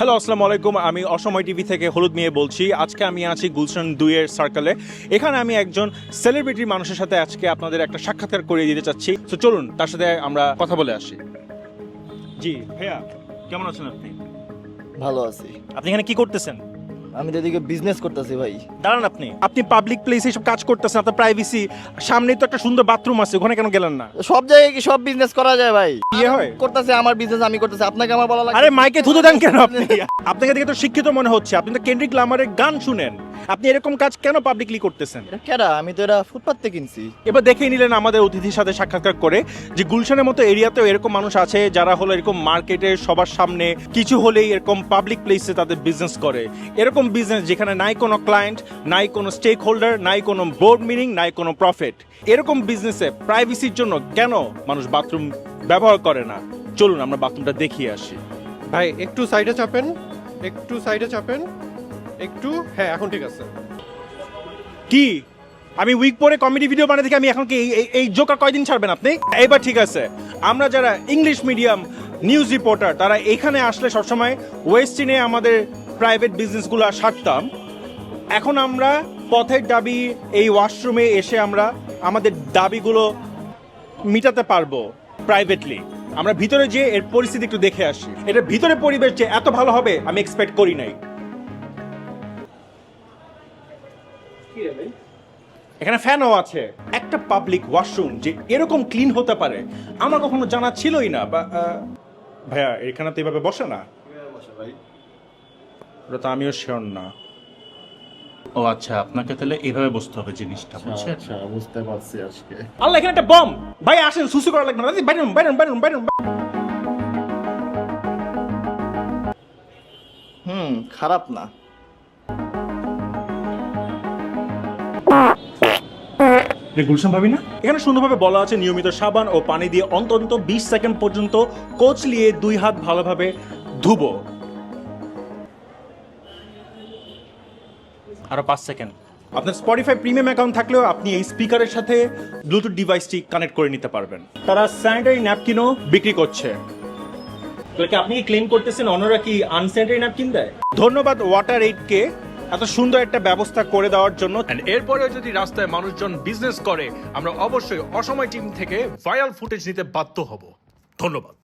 Hello আসসালামু আলাইকুম আমি অসময় টিভি থেকে হলুদ নিয়ে বলছি। আজকে আমি আছি গুলশান দুইয়ের সার্কেলে এখানে আমি একজন সেলিব্রিটি মানুষের সাথে আজকে আপনাদের একটা সাক্ষাৎকার করিয়ে দিতে চাচ্ছি। তো চলুন তার সাথে আমরা কথা বলে আসি। জি ভাইয়া কেমন আছেন আপনি? ভালো আছি। আপনি এখানে কি করতেছেন? আমি তো এদিকে বিজনেস করতেছি ভাই। দাঁড়ান আপনি। আপনি পাবলিক প্লেসে সব কাজ করতেছেন আপনার প্রাইভেসি সামনেই তো একটা সুন্দর বাথরুম আছে ওখানে কেন গেলেন না? সব জায়গায় কি সব বিজনেস করা যায় ভাই? ইয়ে হয়? করতেছে আমার বিজনেস আমি করতেছি আপনাকে আমার বলা লাগে আরে মাইকে থুতু দেন কেন আপনি? আপনাকে দেখে তো শিক্ষিত মনে হচ্ছে আপনি তো কেন্দ্রিক লামারের গান শুনেন। আপনি এরকম কাজ কেন পাবলিকলি করতেছেন? এটা কেডা আমি তো এটা ফুটপাত থেকে কিনছি। এবার দেখেই নিলেন আমাদের অতিথির সাথে সাক্ষাৎকার করে যে গুলশানের মতো এরিয়াতেও এরকম মানুষ আছে যারা হলো এরকম মার্কেটের সবার সামনে কিছু হলেই এরকম পাবলিক প্লেসে তাদের বিজনেস করে। এরকম বিজনেস যেখানে নাই কোনো ক্লায়েন্ট নাই কোনো স্টেক হোল্ডার নাই কোনো বোর্ড মিনিং নাই কোনো প্রফিট এরকম বিজনেসে প্রাইভেসির জন্য কেন মানুষ বাথরুম ব্যবহার করে না? চলুন আমরা বাথরুমটা দেখিয়ে আসি। ভাই একটু সাইডে চাপেন একটু সাইডে চাপেন। একটু হ্যাঁ এখন ঠিক আছে। কি? আমি উইক পরে কমেডি ভিডিও বানাতে দেখি আমি এখন কি এই- এই- জোকার কয়দিন ছাড়বেন আপনি? এবার ঠিক আছে। আমরা যারা ইংলিশ মিডিয়াম নিউজ রিপোর্টার তারা এখানে আসলে সবসময় ওয়েস্টিনে আমাদের প্রাইভেট বিজনেসগুলো সারতাম। এখন আমরা পথের দাবি এই ওয়াশরুমে এসে আমরা আমাদের দাবিগুলো মিটাতে পারব প্রাইভেটলি আমরা ভিতরে যে এর পরিস্থিতি একটু দেখে আসি। এটা ভিতরে পরিবেশ যে এত ভালো হবে, আমি এক্সপেক্ট করি নাই। এখানে ফ্যানও আছে। একটা পাবলিক ওয়াশরুম যে এরকম ক্লিন হতে পারে আমার কখনো জানা ছিলই না বা ভাইয়া এখানে তো এভাবে বসে না? ওটা তো আমিও শিওর না। ও আচ্ছা আপনাকে তাহলে এইভাবে বসতে হবে জিনিসটা বুঝছেন? আচ্ছা বুঝতে পারছি আজকে। আল্লাহ এখানে একটা বম ভাই আসেন সুসু করা লাগবে না। বাইরে বাইরে বাইরে বাইরে হুম খারাপ না। গুলশান ভাবি না? এখানে সুন্দরভাবে বলা আছে নিয়মিত সাবান ও পানি দিয়ে অন্তত বিশ সেকেন্ড পর্যন্ত কোচলিয়ে দুই হাত ভালোভাবে ধুবো। আরও পাঁচ সেকেন্ড। আপনার স্পটিফাই প্রিমিয়াম অ্যাকাউন্ট থাকলেও আপনি এই স্পিকারের সাথে ব্লুটুথ ডিভাইসটি কানেক্ট করে নিতে পারবেন। তারা স্যানিটারি ন্যাপকিনও বিক্রি করছে। আপনি কি ক্লেম করতেছেন? অন্যরা কি আনস্যানিটারি ন্যাপকিন দেয়? ধন্যবাদ ওয়াটার এইডকে এত সুন্দর একটা ব্যবস্থা করে দেওয়ার জন্য এরপরে এরপরেও যদি রাস্তায় মানুষজন বিজনেস করে, আমরা অবশ্যই অসময় টিম থেকে ভাইরাল ফুটেজ নিতে বাধ্য হব। ধন্যবাদ।